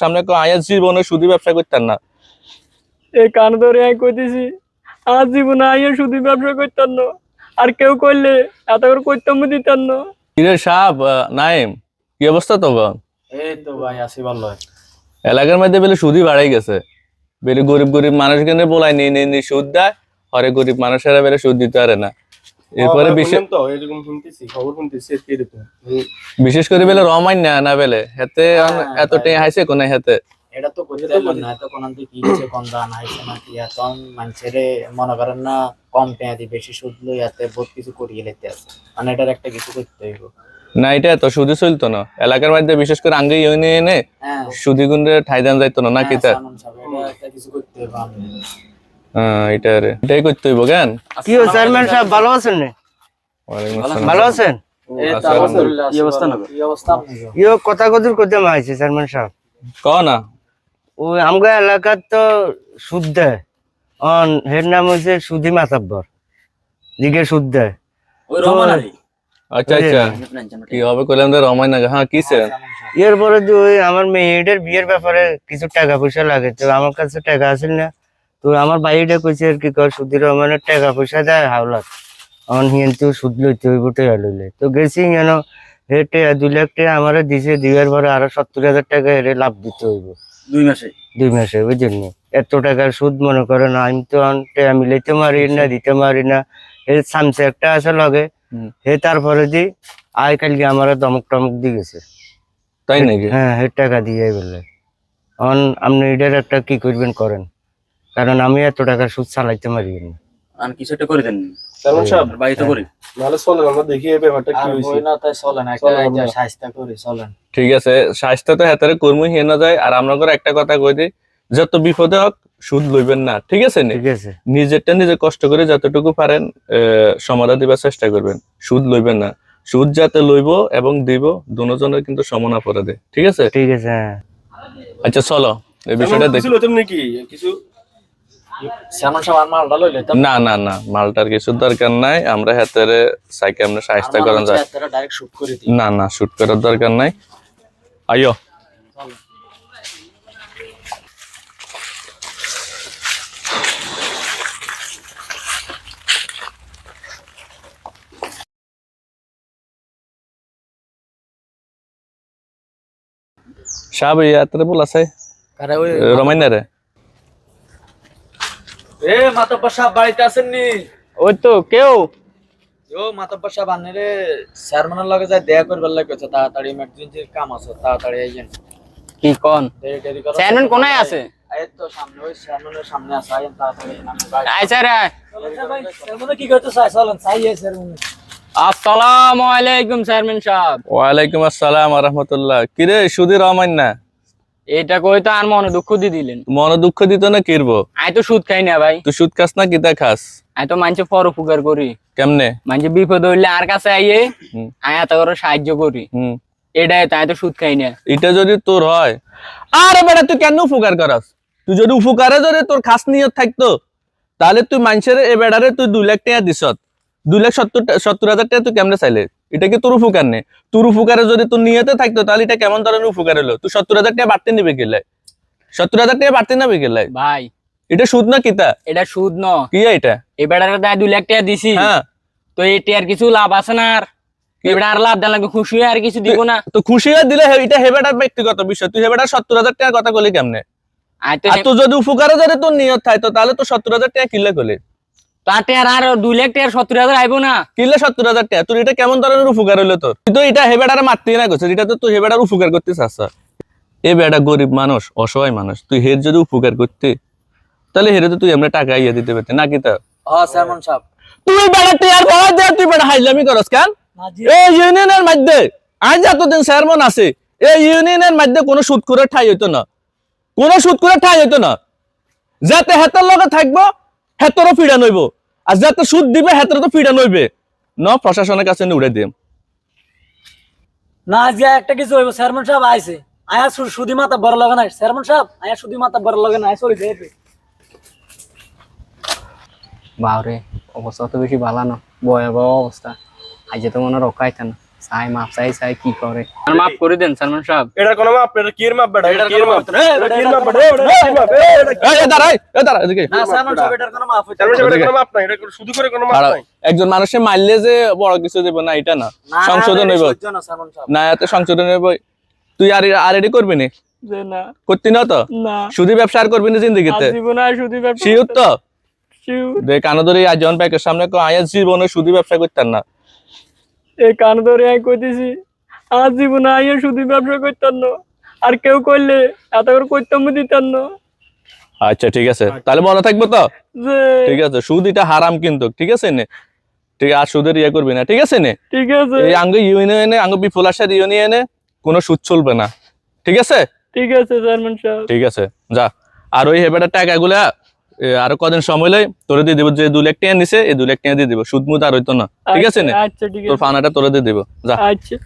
সামনে জীবনে ব্যবসা করতেন না। এই কান আমি কইতেছি আমার জীবনে আইয়া শুধু ব্যবসা করতাম না। আর কেউ করলে এত করে করতাম দিতাম না। কিরে সাপ নাইম কি অবস্থা তো? এই তো ভাই আসি ভালো। এলাকার মধ্যে বেলে সুদি বাড়াই গেছে। বেলে গরিব গরিব মানুষ কেন বলাই নিয়ে নিয়ে নিয়ে সুদ দেয় হরে গরিব মানুষেরা বেলে সুদ দিতে পারে না। এরপরে বিশেষ তো করে বেলে রমাইন না না বেলে। হেতে অন- এত টেঁ হাইছে কোনে হেতে। এটা তো করতে পারলাম না এত কোন কি হচ্ছে কোন দান আইছে না কি এত মানুষের মনে করেন না কম টেয়া দি বেশি সুদ লই এতে বহুত কিছু করিয়ে লেতে আছে। মানে এটার একটা কিছু করতে হইব। না এটা এত সুদি চলতো না। এলাকার মধ্যে বিশেষ করে আঙ্গে ইউনিয়নে হ্যাঁ। সুদি গুন্ডে ঠাই দেন যাইতো না নাকি তা? হ্যাঁ, এটা কিছু করতে হইব হ্যাঁ এটাই করতে হইব কেন? কি চেয়ারম্যান সাহেব ভালো আছেন নে? ভালো আছেন? কথা কদুর করতে মাইছে চেয়ারম্যান সাহেব। ক না ওই আমগা এলাকার তো সুদ দেয় অন হের নাম হইছে সুদি মাতাব্বর। দিকে সুদ দেয় আচ্ছা আচ্ছা। কি হবে কইলাম তো রমাই না হ্যাঁ কিসে? এরপরে যে ওই আমার মেয়েটার বিয়ের ব্যাপারে কিছু টাকা পয়সা লাগে তো আমার কাছে টাকা আছে না। তো আমার বাইরে কইছে আর কি কর সুদি রহমানের টাকা পয়সা দেয় হাওলাত অন হিয়েন তো সুদ লইতে হইব টাকা লইলে। তো গেছি যেন হে টাকা দুই লাখ টাকা আমার দিছে দিবার পরে আরও সত্তর হাজার টাকা হেরে লাভ দিতে হইব। দুই মাসে? দুই মাসে ওই জন্য এত টাকার সুদ মনে করেন আমি তো টাকা মিলাইতে পারি না দিতে পারি না। এর সামসে একটা আছে লগে। হে তারপরে দি আয় কালকে আমার দমক টমক দিয়ে গেছে। তাই নাকি? হ্যাঁ হে টাকা দিয়ে বললে অন আপনি এটার একটা কি করবেন করেন? কারণ আমি এত টাকার সুদ চালাইতে পারি না। আর কিছু একটা করে দেন। সালমান সাহেব বাড়িতে করি। নাহলে চলেন আমরা দেখি এই ব্যাপারটা কি আর না তাই চলেন একটা চলেন এই যে আমরা। সাহিত্য করি চলেন। ঠিক আছে স্বাস্থ্য তো হেতারে কর্মী হিয়ে না যায়। আর আমরা করে একটা কথা কই দিই যত বিপদে হোক সুদ লইবেন না। ঠিক আছে ঠিক আছে। নিজেরটা নিজে কষ্ট করে যতটুকু পারেন আহ, সমাধা দিবার চেষ্টা করবেন। সুদ লইবেন না। সুদ যাতে লইব এবং দিব দুজনের কিন্তু সমান অপরাধে। ঠিক আছে? ঠিক আছে হ্যাঁ। আচ্ছা চলো এই বিষয়টা দেখ। নাকি? কিছু না না না মালটার কিছু দরকার নাই। আমরা হাতেরে সাইকে আমরা সাহায্য করেন যায় না না শুট করার দরকার নাই। আইও সাহেব ইয়াত্রে বলাছে? আরে ওই রমাইনা রে এ মাতব্বর সাহেব বাড়িতে আছেন নি ওই তো কেউ? ও মাতব্বর সাহেব লগে যাই দেখা করবার লাগে তাড়াতাড়ি ইমার্জেন্সি কাম আছে তাড়াতাড়ি আইয়েন। কি কন? চেয়ারম্যান কোনায় আছে? এই তো সামনে ওই চেয়ারম্যানের সামনে আছে আইয়েন তাড়াতাড়ি চেয়ারম্যান কি করতে চাই চলেন চাই চেয়ারম্যান আসসালামু আলাইকুম চেয়ারম্যান সাহেব। ওয়ালাইকুম আসসালাম রহমতুল্লাহ। কিরে সুধীর রহমান না এটা কই তো আর মনে দুঃখ দিয়ে দিলেন। মনে দুঃখ দিত না কিরবো? আই তো সুদ খাই না ভাই। তুই সুদ খাস না কিতা খাস? আই তো মানুষে পর উপকার করি। কেমনে? মানুষে বিপদ হইলে আর কাছে আইয়ে। আই এত করে সাহায্য করি। হুম। এটাই তাই তো সুদ খাই না। এটা যদি তোর হয় আরে বেটা তুই কেন উপকার করাস? তুই যদি উপকারে যদি তোর খাস নিয়ত থাকতো তাহলে তুই মানুষের এ বেড়ারে তুই দুই লাখ টাকা দিছত। দুই লাখ সত্তর সত্তর হাজার টাকা তুই কেমনে চাইলে? এটা কি তোর উপকার নেই তোর উপকারে যদি তোর নিয়তে থাকতো তাহলে এটা কেমন ধরনের উপকার হলো? তুই সত্তর হাজার টাকা বাড়তে নিবে গেলে সত্তর হাজার টাকা বাড়তে নেবে গেলে ভাই। এটা সুদ না কিতা এটা সুদ ন। কি এটা? বেড়াটা দায় দুই লাখ টাকা দিছি। হ্যাঁ। তো এটি আর কিছু লাভ আছে না আর? এবার আর লাভ দেন খুশি হয়ে আর কিছু দিব না। তো খুশি হয়ে দিলে হে- এটা হেবেটার ব্যক্তিগত বিষয়। তুই হেবেটার সত্তর হাজার টাকার কথা বলি কেমনে? আর তুই যদি উপকারে যদি তোর নিয়ত থাকতো তাহলে তো সত্তর হাজার টাকা কিনলে করলে আর আর দুই লাখ টাকার সত্তর হাজার আইবো না। কিনলে সত্তর হাজার টাকা। তোর এটা কেমন ধরনের উপকার হইল তোর? তুই তো এটা হেবেটার মারতে না করছিস এটা তো তুই হেবেটার উপকার করতে চাস এ বেটা গরিব মানুষ অসহায় মানুষ তুই হের যদি উপকার করতে তাহলে হেরে তো তুই আমরা টাকা ইয়ে দিতে পারতি নাকি তা? ও সাহেব। তুই বেটা তুই আর বলা দে তুই বেটা হাইলামি করস কেন? এই ইউনিয়নের মধ্যে আজ এতদিন চেয়ারম্যান আছে এই ইউনিয়নের মধ্যে কোনো সুদ করে ঠাই হইতো না। কোনো সুদ করে ঠাই হইতো না। যাতে হেতের লগে থাকব হেতরও ফিডা নইব। আর যাতে সুদ দিবে হেতর তো ফিডা নইবে। ন প্রশাসনের কাছে উড়ে দিম। না যে একটা কিছু হইব। চেয়ারম্যান সাহেব আইছে। আয়া সু- সুদি মাথা বড় লাগে নাই। চেয়ারম্যান সাহেব আয়া সুদি মাথা বড় লাগে নাই। সরি যাইবে বাউরে অবস্থা তো বেশি ভালো না। ভয়াবহ অবস্থা। আজ তো মনে রক্ষাইতে না। চাই মাপ চাই চাই কি করে? আর মাফ করে দেন সালমান সাহেব। এটা কোনো মাপ এটা কি এর মাপ বেটা? এটা কি এর মাপ? এটা কি এর এটার মাপ বেটা? এটা কি এর মাপ এটা এই, এই দাঁড়া এই, এই দাঁড়া এদিকে। না চেয়ারম্যান সাহেব এটার কোনো হইতে চেয়ারম্যান সাহেব। কোনো মাপ নাই এটা শুধু করে কোনো মাপ নাই? একজন মানুষে মারলে যে বড় কিছু দেব না এটা না। সংশোধন হইব। না এত সংশোধন হইব। তুই আর আর এডি করবি নি? যে না। করতি না তো? না। শুধু ব্যবসা আর করবি না জিন্দগিতে? জীবনে আর শুধু ব্যবসা শিওর তো? শিওর। দেখ কানো ধরে আজ জন ব্যাংকের সামনে কো আয়াস জীবনে শুধু ব্যবসা করতেন না। এই কান ধরে আমি কইতেছি আর জীবনে আইয়া শুধু ব্যবসা করতাম না। আর কেউ করলে এত করে করতাম দিতাম না। আচ্ছা ঠিক আছে। তাহলে মনে থাকব তো? ঠিক আছে সুদ এটা হারাম কিন্তু ঠিক আছে নে? ঠিক আছে আর সুদের ইয়ে করবি না ঠিক আছে নে? ঠিক আছে। এই আঙ্গ ইউনিয়নে আঙ্গ বিপুল আসার ইউনিয়নে কোনো সুদ চলবে না। ঠিক আছে? ঠিক আছে চেয়ারম্যান সাহেব। ঠিক আছে যা। আর ওই হেবেটার টাকাগুলা আরও কদিন সময় লাই তোরে দিয়ে দিব যে দু লাখ টাকা নিছে এই দু লাখ টাকা দিয়ে দিব। সুদ মুদ আর হইতো না। ঠিক আছে নে? আচ্ছা ঠিক তোর ফানাটা তোরে দিয়ে দিব। যা। আচ্ছা।